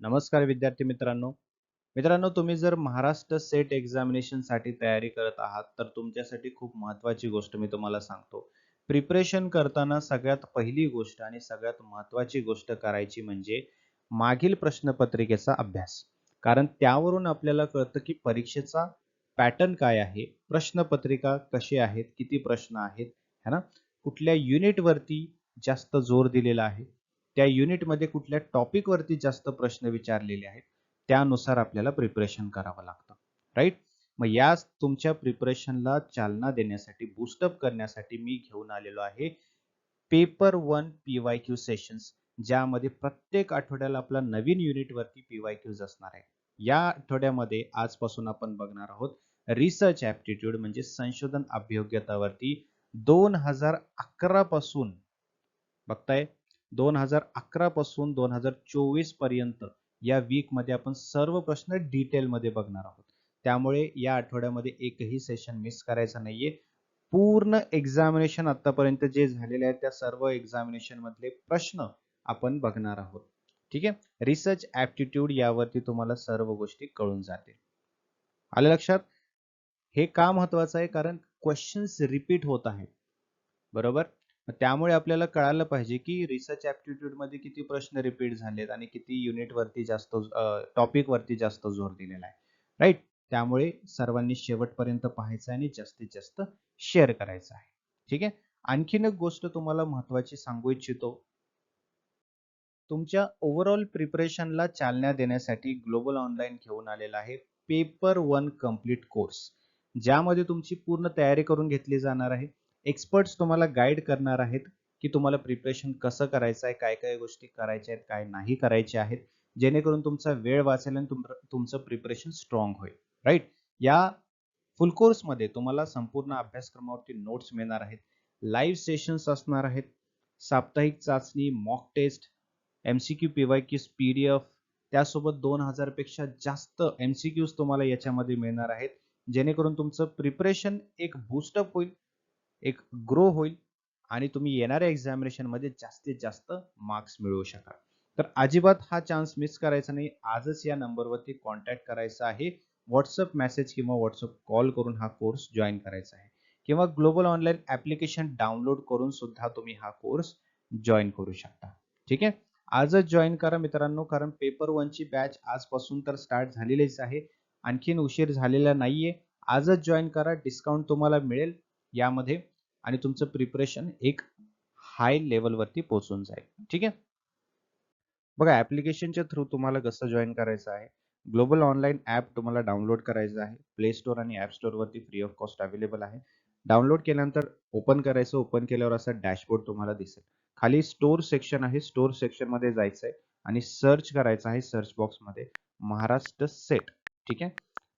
नमस्कार विद्यार्थी मित्रांनो. मित्रांनो तुम्ही जर महाराष्ट्र सेट एक्झामिनेशनसाठी तयारी करत आहात तर तुमच्यासाठी खूप महत्वाची गोष्ट मी तुम्हाला सांगतो. प्रिपरेशन करताना सगळ्यात पहिली गोष्ट आणि सगळ्यात महत्वाची गोष्ट करायची म्हणजे मागील प्रश्नपत्रिकेचा अभ्यास. कारण त्यावरून आपल्याला कळतं की परीक्षेचा पॅटर्न काय आहे प्रश्नपत्रिका कशी आहेत किती प्रश्न आहेत है ना? कुठल्या युनिटवरती जास्त जोर दिलेला आहे त्या युनिटमध्ये कुठल्या टॉपिकवरती जास्त प्रश्न विचारलेले आहेत त्यानुसार आपल्याला प्रिपरेशन करावं लागतं राईट? मग या तुमच्या प्रिपरेशनला चालना देण्यासाठी बुस्टअप करण्यासाठी मी घेऊन आलेलो आहे paper one P Y Q sessions ज्यामध्ये प्रत्येक आठवड्याला आपला नवीन युनिटवरती पी वाय क्यूज असणार आहे. या आठवड्यामध्ये आजपासून आपण बघणार आहोत रिसर्च ऍप्टिट्यूड म्हणजे संशोधन अभियोग्यतावरती दोन हजार अकरा पासून बघताय? दोन हजार अकरा पासून दोन हजार चोवीसपर्यंत या वीकमध्ये आपण सर्व प्रश्न डिटेल मध्ये बघणार आहोत. त्यामुळे या आठवड्यामध्ये एकही सेशन मिस करायचं नाहीये. पूर्ण एक्झामिनेशन आतापर्यंत जे झालेले आहेत त्या सर्व एक्झामिनेशन मधले प्रश्न आपण बघणार आहोत. ठीक आहे? रिसर्च ऍप्टिट्यूड यावरती तुम्हाला सर्व गोष्टी कळून जातील. आलं लक्षात? हे का महत्वाचं आहे? कारण क्वेश्चन्स रिपीट होत आहेत. बरोबर? त्यामुळे आपल्याला कळायला पाहिजे की रिसर्च ऍप्टिट्यूडमध्ये किती प्रश्न रिपीट झालेत आणि किती युनिट वरती जास्त टॉपिक वरती जास्त जोर दिलेला आहे. राईट त्यामुळे सर्वांनी शेवटपर्यंत पाहायचं आणि जास्तीत जास्त शेअर करायचं आहे. ठीक आहे? आणखीन एक गोष्ट तुम्हाला महत्वाची सांगू इच्छितो. तुमच्या ओव्हरऑल प्रिपरेशनला चालना देण्यासाठी ग्लोबल ऑनलाईन घेऊन आलेला आहे पेपर वन कंप्लीट कोर्स ज्यामध्ये तुमची पूर्ण तयारी करून घेतली जाणार आहे. एक्सपर्ट्स तुम्हाला गाईड करणार आहेत की तुम्हाला प्रिपरेशन कसं करायचं आहे काय काय गोष्टी करायच्या आहेत काय नाही करायच्या आहेत जेणेकरून तुमचा वेळ वाचेल आणि तुमचं प्रिपरेशन स्ट्रॉंग होईल. राईट? या फुल कोर्समध्ये तुम्हाला संपूर्ण अभ्यासक्रमावरती नोट्स मिळणार आहेत. लाईव्ह सेशन्स असणार आहेत. साप्ताहिक चाचणी mock test MCQ P Y Qs PDF त्यासोबत दोन हजारपेक्षा जास्त एमसीक्यूज तुम्हाला याच्यामध्ये मिळणार आहेत. जेणेकरून तुमचं प्रिपरेशन एक बूस्टअप होईल. एक ग्रो होईल आणि तुम्ही येणाऱ्या एक्झामिनेशनमध्ये जास्तीत जास्त मार्क्स मिळवू शकाल. तर अजिबात हा चान्स मिस करायचा नाही. आजच या नंबरवरती कॉन्टॅक्ट करायचा आहे. व्हॉट्सअप मेसेज किंवा व्हॉट्सअप कॉल करून हा कोर्स जॉईन करायचा आहे. किंवा ग्लोबल ऑनलाईन ऍप्लिकेशन डाउनलोड करून सुद्धा तुम्ही हा कोर्स जॉईन करू शकता. ठीक आहे? आजच जॉईन करा मित्रांनो कारण पेपर वनची बॅच आजपासून तर स्टार्ट झालेलीच आहे. आणखीन उशीर झालेला नाहीये. आजच जॉईन करा. डिस्काउंट तुम्हाला मिळेल. यामध्ये आणि तुमचं प्रिपरेशन एक हाय लेवलवरती पोहोचून जाईल. ठीक आहे? बघा ऍप्लिकेशनच्या थ्रू तुम्हाला कसं जॉईन करायचं आहे? ग्लोबल ऑनलाईन ऍप तुम्हाला डाउनलोड करायचं आहे. प्ले स्टोअर आणि ऍप स्टोअरवरती फ्री ऑफ कॉस्ट अवेलेबल आहे. डाउनलोड केल्यानंतर ओपन करायचं ओपन केल्यावर असा डॅशबोर्ड तुम्हाला दिसेल. खाली स्टोर सेक्शन आहे. स्टोर सेक्शनमध्ये जायचं आहे आणि सर्च करायचं आहे सर्च बॉक्समध्ये. महाराष्ट्र सेट ठीक आहे?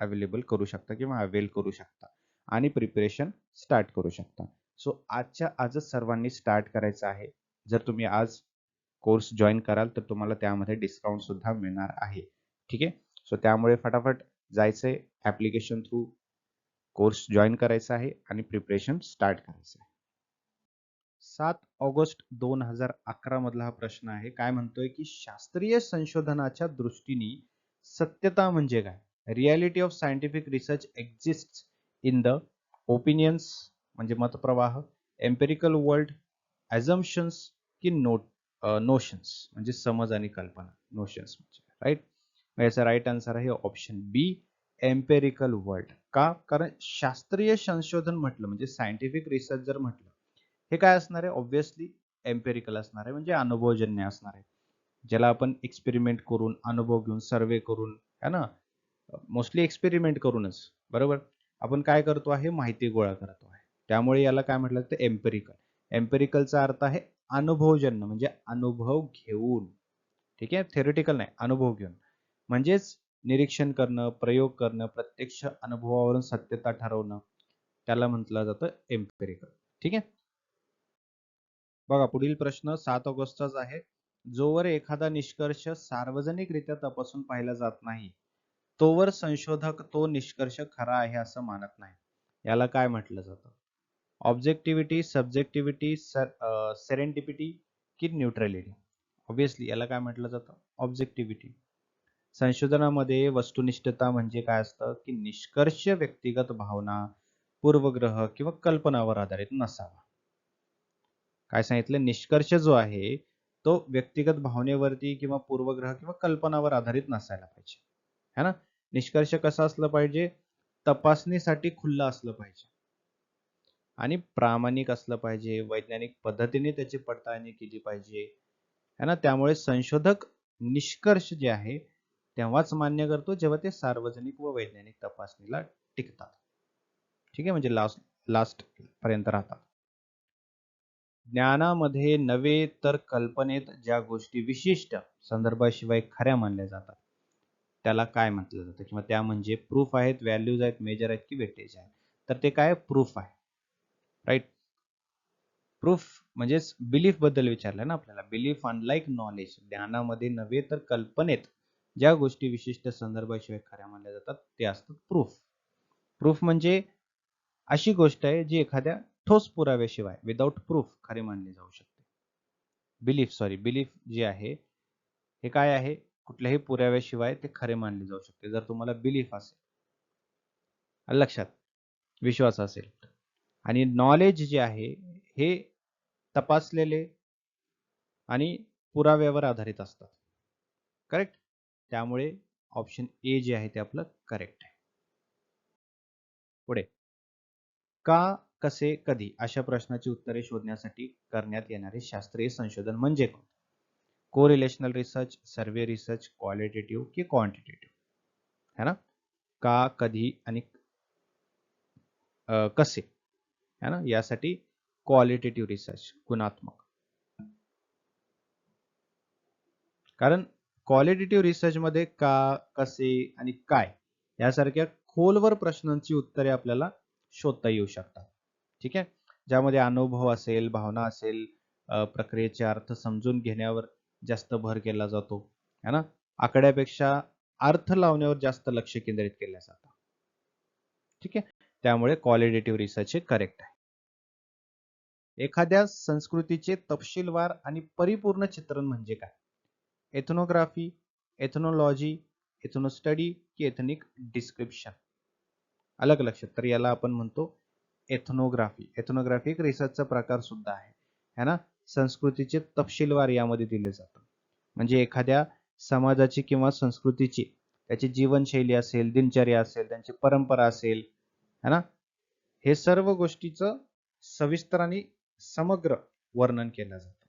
अवेलेबल करू शकता किंवा अवेल करू शकता. आणि प्रिपरेशन स्टार्ट करू शकता. सो आजच्या आजच सर्वांनी स्टार्ट करायचं आहे. जर तुम्ही आज कोर्स जॉईन कराल तर तुम्हाला त्यामध्ये डिस्काउंट सुद्धा मिळणार आहे. ठीक आहे? सो त्यामुळे फटाफट जायचंय ऍप्लिकेशन थ्रू कोर्स जॉईन करायचा आहे आणि प्रिपरेशन स्टार्ट करायचं आहे. सात ऑगस्ट दोन हजार अकरा मधला हा प्रश्न आहे. काय म्हणतोय की शास्त्रीय संशोधनाच्या दृष्टीने सत्यता म्हणजे काय? Reality of scientific research exist in the opinions म्हणजे मतप्रवाह एम्पेरिकल वर्ल्ड ॲझम्पन्स की नोट नोशन्स म्हणजे समज आणि कल्पना नोशन्स म्हणजे राईट याचा राईट आन्सर आहे ऑप्शन बी एम्पेरिकल वर्ल्ड का? कारण शास्त्रीय संशोधन म्हटलं म्हणजे सायंटिफिक रिसर्च जर म्हटलं हे काय असणार आहे? ऑब्व्हियसली एम्पेरिकल असणार आहे म्हणजे अनुभवजन्य असणार आहे. ज्याला आपण एक्सपेरिमेंट करून अनुभव घेऊन सर्वे करून है ना? मोस्टली एक्सपेरिमेंट करूनच बरोबर? आपण काय करतो आहे? माहिती गोळा करतो आहे. त्यामुळे याला काय म्हटलं तर एम्पेरिकल. एम्पेरिकलचा अर्थ आहे अनुभवजन्य म्हणजे अनुभव घेऊन. ठीक आहे? थेरिटिकल नाही अनुभव घेऊन. म्हणजेच निरीक्षण करणं प्रयोग करणं प्रत्यक्ष अनुभवावरून सत्यता ठरवणं. त्याला म्हटलं जातं एम्पेरिकल. ठीक आहे? बघा पुढील प्रश्न सात ऑगस्टचाच आहे. जोवर एखादा निष्कर्ष सार्वजनिकरित्या तपासून पाहिला जात नाही तोवर संशोधक तो निष्कर्ष खरा आहे असं मानत नाही. याला काय म्हटलं जातं ऑब्जेक्टिव्हिटी सब्जेक्टिव्हिटी सेरेंटिपिटी की न्यूट्रॅलिटी ऑब्विसली याला काय म्हटलं जातं ऑब्जेक्टिव्हिटी संशोधनामध्ये वस्तुनिष्ठता म्हणजे काय असतं? की निष्कर्ष व्यक्तिगत भावना पूर्वग्रह किंवा कल्पनावर आधारित नसावा. काय सांगितलं? निष्कर्ष जो आहे तो व्यक्तिगत भावनेवरती किंवा पूर्वग्रह किंवा कल्पनावर आधारित नसायला पाहिजे. है ना? निष्कर्ष कसा असलं पाहिजे? तपासणीसाठी खुल्ला असलं पाहिजे. आणि प्रामाणिक असलं पाहिजे. वैज्ञानिक पद्धतीने त्याची पडताळणी केली पाहिजे. है ना? त्यामुळे संशोधक निष्कर्ष जे आहे तेव्हाच मान्य करतो जेव्हा ते सार्वजनिक व वैज्ञानिक तपासणीला टिकतात. ठीक आहे? म्हणजे लास्ट लास्ट पर्यंत राहतात. ज्ञानामध्ये नव्हे तर कल्पनेत ज्या गोष्टी विशिष्ट संदर्भाशिवाय खऱ्या मानल्या जातात. त्याला काय म्हटलं जातं? किंवा त्या म्हणजे प्रूफ आहेत व्हॅल्यूज आहेत मेजर आहेत की वेटेज आहे तर ते काय? प्रूफ आहे. राईट प्रूफ म्हणजेच बिलीफबद्दल विचारलं ना आपल्याला. बिलीफ अनलाईक नॉलेज ज्ञानामध्ये नव्हे तर कल्पनेत ज्या गोष्टी विशिष्ट संदर्भाशिवाय खऱ्या मानल्या जातात ते असतात प्रूफ प्रूफ म्हणजे अशी गोष्ट आहे जी एखाद्या ठोस पुराव्याशिवाय विदाऊट प्रूफ खरे मानली जाऊ शकते. बिलीफ सॉरी बिलीफ जे आहे हे काय आहे? कुठल्याही पुराव्याशिवाय ते खरे मानले जाऊ शकते. जर तुम्हाला बिलीफ असेल लक्षात विश्वास असेल आणि नॉलेज जे आहे हे तपासलेले आणि पुराव्यावर आधारित असतात. करेक्ट त्यामुळे ऑप्शन ए जे आहे ते आपलं करेक्ट आहे. पुढे. का कसे कधी अशा प्रश्नाची उत्तरे शोधण्यासाठी करण्यात येणारे शास्त्रीय संशोधन म्हणजे कोण correlational research survey research qualitative की क्वांटिटेटिव्ह है ना? का कधी आणि कसे? है ना? यासाठी क्वालिटेटिव्ह रिसर्च गुणात्मक. कारण क्वालिटेटिव्ह रिसर्च मध्ये का कसे आणि काय? यासारख्या खोलवर प्रश्नांची उत्तरे आपल्याला शोधता येऊ शकतात. ठीक आहे? ज्यामध्ये अनुभव असेल भावना असेल प्रक्रियेचे अर्थ समजून घेण्यावर जास्त भर केला जातो है ना? आकड्यापेक्षा अर्थ लावण्यावर जास्त लक्ष केंद्रित केलं जातं. ठीक आहे? त्यामुळे क्वालिटेटिव्ह रिसर्च हे करेक्ट आहे. एखाद्या संस्कृतीचे तपशीलवार आणि परिपूर्ण चित्रण म्हणजे काय? एथनोग्राफी एथनॉलॉजी एथनोस्टडी की एथनिक डिस्क्रिप्शन अलग लक्षात. तर याला आपण म्हणतो एथनोग्राफी एथनोग्राफी एक रिसर्चचा प्रकार सुद्धा आहे. है ना? संस्कृतीचे तपशीलवार यामध्ये दिले जातं म्हणजे एखाद्या समाजाची किंवा संस्कृतीची त्याची जीवनशैली असेल दिनचर्या असेल त्यांची परंपरा असेल है ना? हे सर्व गोष्टीचं सविस्तर आणि समग्र वर्णन केलं जातं.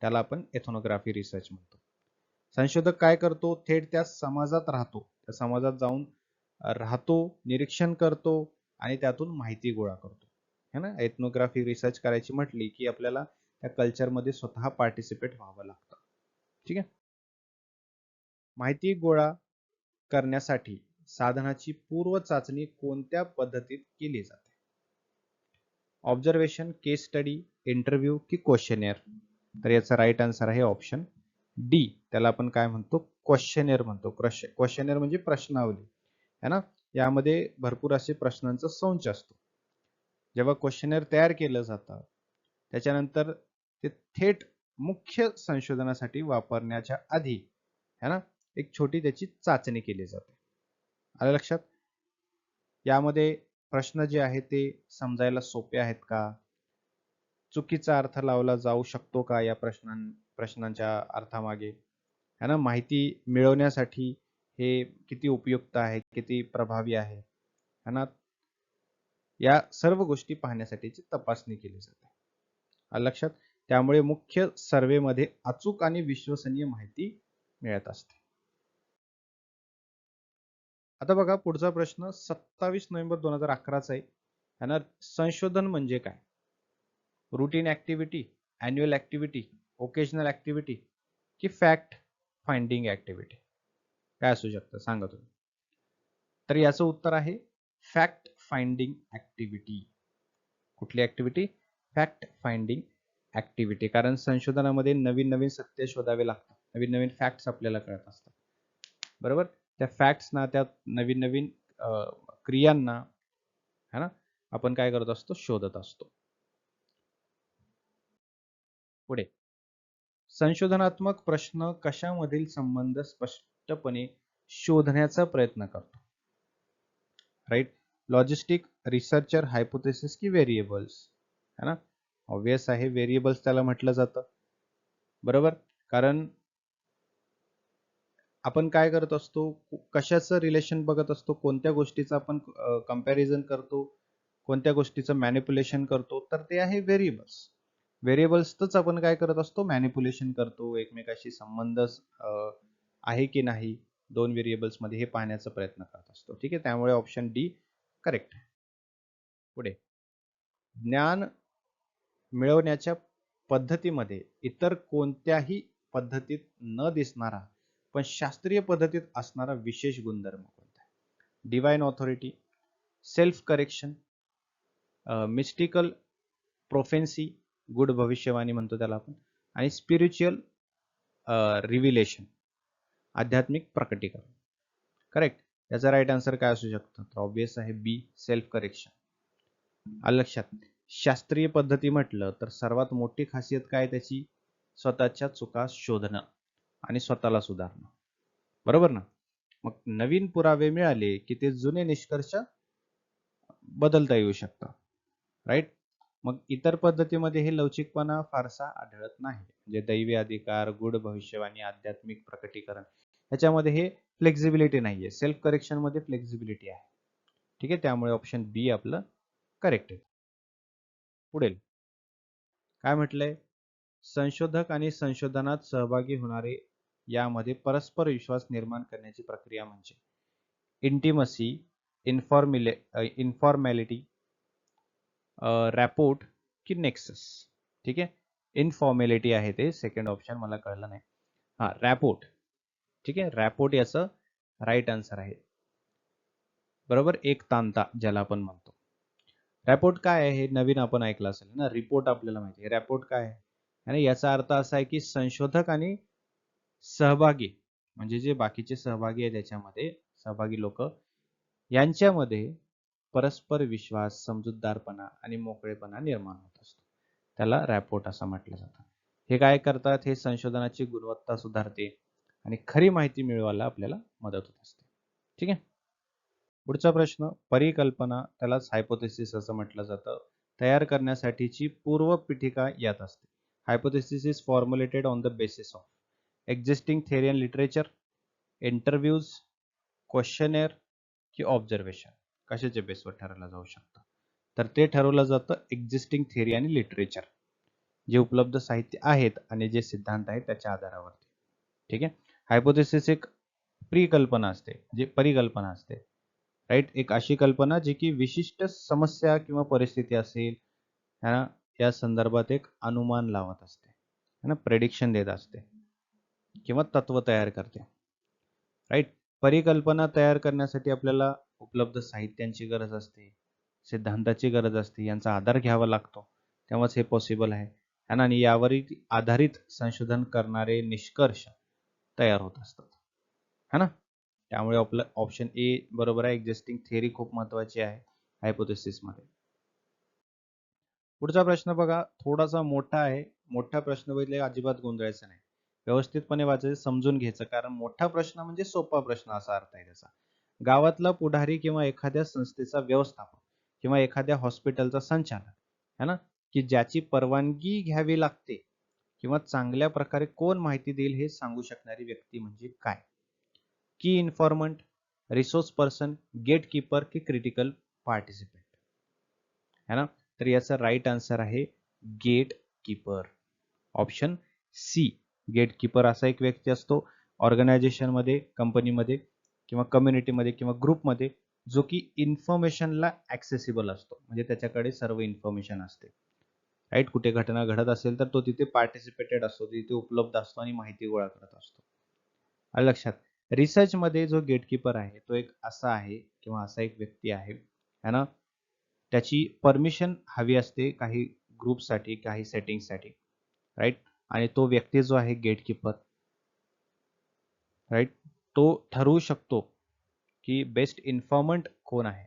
त्याला आपण एथोनोग्राफी रिसर्च म्हणतो. संशोधक काय करतो? थेट त्या समाजात राहतो. त्या समाजात जाऊन राहतो निरीक्षण करतो आणि त्यातून माहिती गोळा करतो. है ना? एथनोग्राफी रिसर्च करायची म्हटली की आपल्याला त्या कल्चरमध्ये स्वतः पार्टिसिपेट व्हावं लागतं. ठीक आहे? माहिती गोळा करण्यासाठी साधनाची पूर्व चाचणी कोणत्या पद्धतीत केली जाते? ऑब्झर्वेशन केस स्टडी इंटरव्ह्यू की क्वेश्चनेअर तर याचा राईट आन्सर आहे ऑप्शन डी त्याला आपण काय म्हणतो? क्वेश्चनेअर म्हणतो. क्वेश्चनेअर म्हणजे प्रश्नावली. है ना? यामध्ये भरपूर असे प्रश्नांचा संच असतो. जेव्हा क्वेश्चनेअर तयार केलं जातं त्याच्यानंतर ते थेट मुख्य संशोधनासाठी वापरण्याच्या आधी है ना एक छोटी त्याची चाचणी केली जाते. आलं लक्षात? यामध्ये प्रश्न जे आहे ते समजायला सोपे आहेत का? चुकीचा अर्थ लावला जाऊ शकतो का या प्रश्नां प्रश्नांच्या अर्थामागे? है ना माहिती मिळवण्यासाठी हे किती उपयुक्त आहे किती प्रभावी आहे? है ना या सर्व गोष्टी पाहण्यासाठीची तपासणी केली जाते. लक्षात? त्यामुळे मुख्य सर्वेमध्ये अचूक आणि विश्वसनीय माहिती मिळत असते. आता बघा पुढचा प्रश्न सत्तावीस नोव्हेंबर दोन हजार अकराचा आहे. ना संशोधन म्हणजे काय? Routine activity annual activity occasional activity की फॅक्ट फाइंडिंग ऍक्टिव्हिटी काय असू शकतं? सांगा तुम्ही. तर याचं उत्तर आहे फॅक्ट फाइंडिंग ऍक्टिव्हिटी कुठली ऍक्टिव्हिटी फॅक्ट फाइंडिंग ऍक्टिव्हिटी कारण संशोधनामध्ये नवीन नवीन सत्य शोधावे लागतात. नवीन नवीन फॅक्ट्स आपल्याला कळत असतात. बरोबर? त्या फॅक्ट्सना त्या नवीन नवीन क्रियांना है ना आपण काय करत असतो? शोधत असतो. पुढे. संशोधनात्मक प्रश्न कशामधील संबंध स्पष्टपणे शोधण्याचा प्रयत्न करतो? राईट लॉजिस्टिक रिसर्चर हायपोथेसिस की व्हेरिएबल्स है ना? ऑब्विस आहे व्हेरिएबल्स त्याला म्हटलं जातं. बरोबर? कारण आपण काय करत असतो कशाचं रिलेशन बघत असतो कोणत्या गोष्टीचं आपण कंपॅरिझन करतो कोणत्या गोष्टीचं मॅनिप्युलेशन करतो तर ते आहे व्हेरिएबल्स व्हेरिएबल्सच आपण काय करत असतो मॅनिप्युलेशन करतो एकमेकाशी संबंध आहे की नाही दोन व्हेरिएबल्समध्ये हे पाहण्याचा प्रयत्न करत असतो. ठीक आहे? त्यामुळे ऑप्शन डी करेक्ट पुढे. ज्ञान मिळवण्याच्या पद्धतीमध्ये इतर कोणत्याही पद्धतीत न दिसणारा पण शास्त्रीय पद्धतीत असणारा विशेष गुणधर्म कोणता आहे? Divine authority self correction mystical prophecy good भविष्यवाणी म्हणतो त्याला आपण आणि स्पिरिच्युअल रिव्हिलेशन आध्यात्मिक प्रकटीकरण. करेक्ट याचा राईट आन्सर काय असू शकतं? तर ऑब्विस आहे बी सेल्फ करेक्शन आलं लक्षात? शास्त्रीय पद्धती म्हटलं तर सर्वात मोठी खासियत काय त्याची? स्वतःच्या चुका शोधणं आणि स्वतःला सुधारणं. बरोबर ना? मग नवीन पुरावे मिळाले की ते जुने निष्कर्ष बदलता येऊ शकतं. राईट मग इतर पद्धतीमध्ये हे लवचिकपणा फारसा आढळत नाही. म्हणजे दैवी अधिकार गुढ भविष्यवाणी आध्यात्मिक प्रकटीकरण ह्याच्यामध्ये हे फ्लेक्झिबिलिटी नाहीये. सेल्फ करेक्शनमध्ये फ्लेक्झिबिलिटी आहे. ठीक आहे? त्यामुळे ऑप्शन बी आपलं करेक्ट आहे. पुढील. काय म्हटलंय? संशोधक आणि संशोधनात सहभागी होणारे यामध्ये परस्पर विश्वास निर्माण करण्याची प्रक्रिया म्हणजे इंटिमसी इन्फॉर्मिले इन्फॉर्मॅलिटी रॅपोर्ट की नेक्सस ठीक आहे? इनफॉर्मॅलिटी आहे ते. सेकंड ऑप्शन मला कळलं नाही. हा रॅपोर्ट ठीक आहे? रॅपोर्ट याचं राईट आन्सर आहे. बरोबर? एक तांता ज्याला आपण म्हणतो. रॅपोर्ट काय आहे हे नवीन आपण ऐकलं असेल ना रिपोर्ट आपल्याला माहिती आहे. रॅपोर्ट काय आहे? आणि याचा अर्थ असा आहे की संशोधक आणि सहभागी म्हणजे जे बाकीचे सहभागी आहे त्याच्यामध्ये सहभागी लोक यांच्यामध्ये परस्पर विश्वास समजूतदारपणा आणि मोकळेपणा निर्माण होत असतो. त्याला रॅपोर्ट असं म्हटलं जातं. हे काय करतात? हे संशोधनाची गुणवत्ता सुधारते आणि खरी माहिती मिळवायला आपल्याला मदत होत असते. ठीक आहे? पुढचा प्रश्न परिकल्पना त्यालाच हायपोथेसिस असं म्हटलं जातं. तयार करण्यासाठीची पूर्व पीठिका यात असते. Hypothesis is formulated on the basis of existing theory and literature interviews questionnaire की ऑब्झर्वेशन कशाच्या बेसवर ठरवलं जाऊ शकतं? तर ते ठरवलं जातं एक्झिस्टिंग थेरी आणि लिटरेचर जे उपलब्ध साहित्य आहेत आणि जे सिद्धांत आहेत त्याच्या आधारावरती. ठीक आहे? हायपोथेसिस एक प्रिकल्पना असते जे परिकल्पना असते. राईट एक अशी कल्पना जी की विशिष्ट समस्या किंवा परिस्थिती असेल है या संदर्भात एक अनुमान लावत असते है ना? प्रेडिक्शन देत असते किंवा तत्व तयार करते राईट परिकल्पना तयार करण्यासाठी आपल्याला उपलब्ध साहित्यांची गरज असते सिद्धांताची गरज असते यांचा आधार घ्यावा लागतो. तेव्हाच हे पॉसिबल आहे आणि यावरील आधारित संशोधन करणारे निष्कर्ष तयार होत असतात है ना? त्यामुळे आपलं ऑप्शन ए बरोबर आहे. एक्झिस्टिंग थेअरी खूप महत्वाची आहे हायपोथेसिसमध्ये पुढचा प्रश्न बघा. थोडासा मोठा आहे. मोठा प्रश्न बघितले अजिबात गोंधळायचा नाही. व्यवस्थितपणे वाचायचं समजून घ्यायचं. कारण मोठा प्रश्न म्हणजे सोपा प्रश्न असा अर्थ आहे त्याचा. गावातला पुढारी किंवा एखाद्या संस्थेचा व्यवस्थापक किंवा एखाद्या हॉस्पिटलचा संचालक है ना? की ज्याची परवानगी घ्यावी लागते किंवा चांगल्या प्रकारे कोण माहिती देईल हे सांगू शकणारी व्यक्ती म्हणजे काय? की informant resource person gatekeeper की क्रिटिकल पार्टिसिपेंट है ना? तर याचा राईट आन्सर आहे gatekeeper option C gatekeeper असा एक व्यक्ती असतो ऑर्गनायझेशनमध्ये कंपनीमध्ये किंवा कम्युनिटीमध्ये किंवा ग्रुपमध्ये जो की इन्फॉर्मेशनला ॲक्सेसिबल असतो. म्हणजे त्याच्याकडे सर्व इन्फॉर्मेशन असते. राईट कुठे घटना घडत असेल तर तो तिथे पार्टिसिपेटेड असतो तिथे उपलब्ध असतो आणि माहिती गोळा करत असतो. लक्षात? रिसर्च मध्ये जो गेटकीपर आहे तो एक असा आहे किंवा असा एक व्यक्ती आहे है ना? त्याची परमिशन हवी असते काही ग्रुपसाठी काही सेटिंगसाठी राईट आणि तो व्यक्ती जो आहे गेटकीपर राईट तो ठरवू शकतो की बेस्ट इन्फॉर्मंट कोण आहे.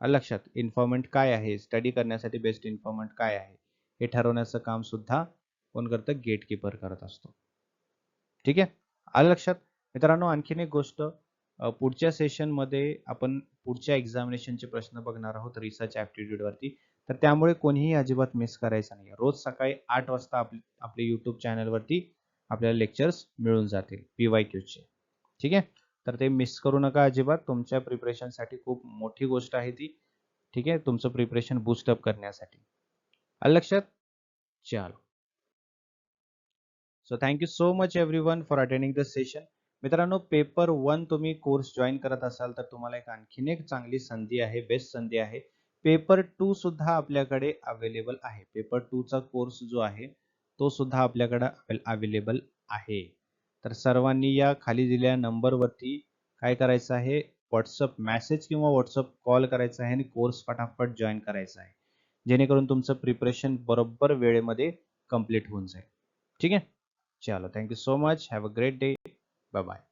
लक्षात इन्फॉर्मंट काय आहे? स्टडी करण्यासाठी बेस्ट इन्फॉर्मंट काय आहे? हे ठरवण्याचं काम सुद्धा कोण करतं? गेटकीपर करत असतो. ठीक आहे? आलं लक्षात? मित्रांनो आणखीन एक गोष्ट पुढच्या सेशनमध्ये आपण पुढच्या एक्झामिनेशनचे प्रश्न बघणार आहोत रिसर्च ऍप्टिट्यूड वरती. तर त्यामुळे कोणीही अजिबात मिस करायचं नाही रोज सकाळी आठ वाजता आपले आपले युट्यूब चॅनलवरती आपल्याला लेक्चर्स मिळून जातील पी वाय चे. ठीक आहे? तर ते मिस करू नका अजिबात. तुमच्या प्रिपरेशनसाठी खूप मोठी गोष्ट आहे ती. ठीक आहे? तुमचं प्रिपरेशन बूस्टअप करण्यासाठी. लक्षात? चलो. So thank you so much everyone for attending the session मित्रांनो पेपर वन तुम्ही कोर्स जॉईन करत असाल तर तुम्हाला एक आणखीन एक चांगली संधी आहे बेस्ट संधी आहे. पेपर टू सुद्धा आपल्याकडे अवेलेबल आहे. पेपर टू चा कोर्स जो आहे तो सुद्धा आपल्याकडे अवेलेबल आहे. तर सर्वांनी या खाली दिलेल्या नंबरवरती काय करायचं आहे? व्हॉट्सअप मेसेज किंवा व्हॉट्सअप कॉल करायचा आहे आणि कोर्स फटाफट जॉईन करायचा आहे. जेणेकरून तुमचं प्रिपरेशन बरोबर वेळेमध्ये कंप्लीट होऊन जाईल. ठीक आहे? चलो thank you so much have a great day bye bye